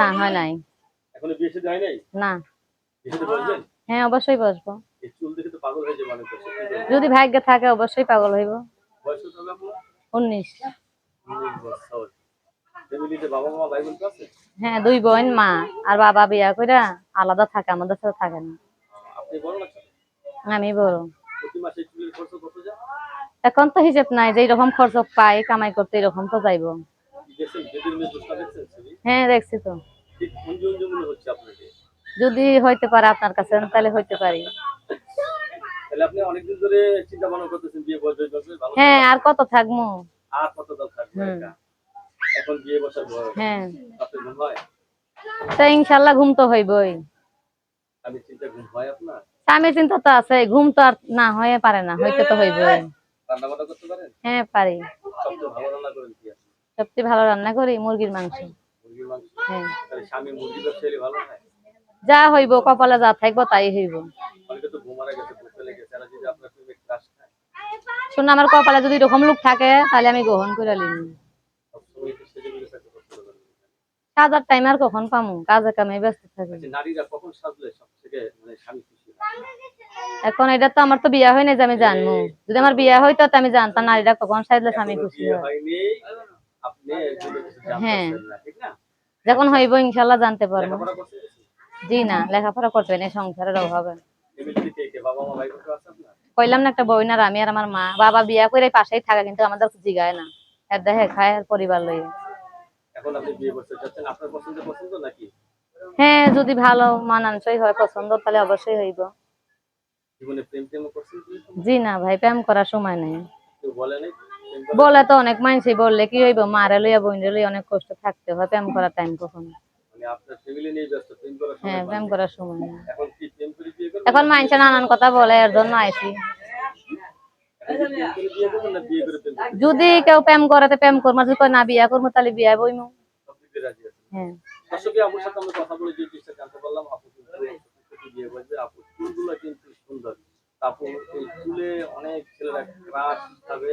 না হয় নাই। এখনও বিয়ে শাদী হয় নাই? না। হ্যাঁ অবশ্যই বসবো। চুল দেখে তো পাগল হয়ে যাবে অনেক যদি ভাগ্যে থাকে অবশ্যই পাগল হইব। বয়স কত আপনার? উনিশ। উনিশ বছর। ফ্যামিলিতে বাবা মা ভাই বোন আছে? হ্যাঁ দুই বোন মা আর বাবা বিয়া কইরা আলাদা থাকে আমাদের সাথে থাকে না। আপনি বড় না আমি বড়। প্রতি মাসে চুলের খরচ কত যায়? এখন তো হিসেব নাই যে এরকম খরচ পাই কামাই করতে এরকম তো যাইব। হ্যাঁ দেখছি তো। যদি হইতে পারে আপনার কাছে তাহলে হইতে পারি। হ্যাঁ আর কত থাকব? আর কত দাম থাকবে হুম। একা? এখন বিয়ে বসার হ্যাঁ। তা ইনশাল্লাহ ঘুম তো হইবই। আমি চিন্তা ঘুম হয় আপনার? স্বামী চিন্তা তো আছে ঘুম তো আর না হয়ে পারে না হইতে তো হইবই। রান্না করতে পারেন? হ্যাঁ পারি। সবচেয়ে ভালো রান্না করেন কি আপনি? সবচেয়ে ভালো রান্না করি মুরগির মাংস। হ্যাঁ। যা হইব কপালে যা থাকব তাই হইব। শুন আমার কপালে যদি এরকম লোক থাকে তাহলে আমি গ্রহণ করে লিনি সবসময় তো সেজে গুজে থাকতে পছন্দ করেন কাজের টাইম আর কখন পামু? কাজে কামে ব্যস্ত থাকি। আচ্ছা, সাজলে মানে? এখন এটা তো আমার তো বিয়া হয় না যে আমি জানব। যদি আমার বিয়া হইতো তো আমি জানতাম নারীরা কখন সাইজলে স্বামী খুশি হয়। হ্যাঁ। যখন হইব ইনশাল্লাহ জানতে পারব। জি না লেখাপড়া করতে না সংসারের অভাবে। কইলাম না একটা বই না আমি আর আমার মা। বাবা বিয়া করে পাশেই থাকে কিন্তু আমাদের জিগায় না। এর দেখে খায় আর পরিবার লইয়ে হ্যাঁ যদি ভালো মানানসই হয় পছন্দ তাহলে অবশ্যই হইব। জীবনে প্রেম প্রেম করছেন জি না ভাই প্রেম করার সময় নেই। বলে? বলে তো অনেক মানুষই বললে কি হইব? মারে লইয়া বইনে লইয়া অনেক কষ্ট থাকতে হয় প্রেম করার টাইম কখন। ব্যস্ত প্রেম করার সময় হ্যাঁ পান প্রেম করার সময় এখন মানুষে নানান কথা বলে এর জন্য আইসি যদি কেউ প্রেম করে তো প্রেম করব যদি না বিয়া করব তাহলে বিয়া বইমু। হ্যাঁ। সাথে আমরা কথা বলে যে জানতে পারলাম আপু বিয়ে করবে। আপু চুলগুলো কিন্তু সুন্দর। আপু এই চুলে অনেক ছেলেরা ক্রাশ হিসাবে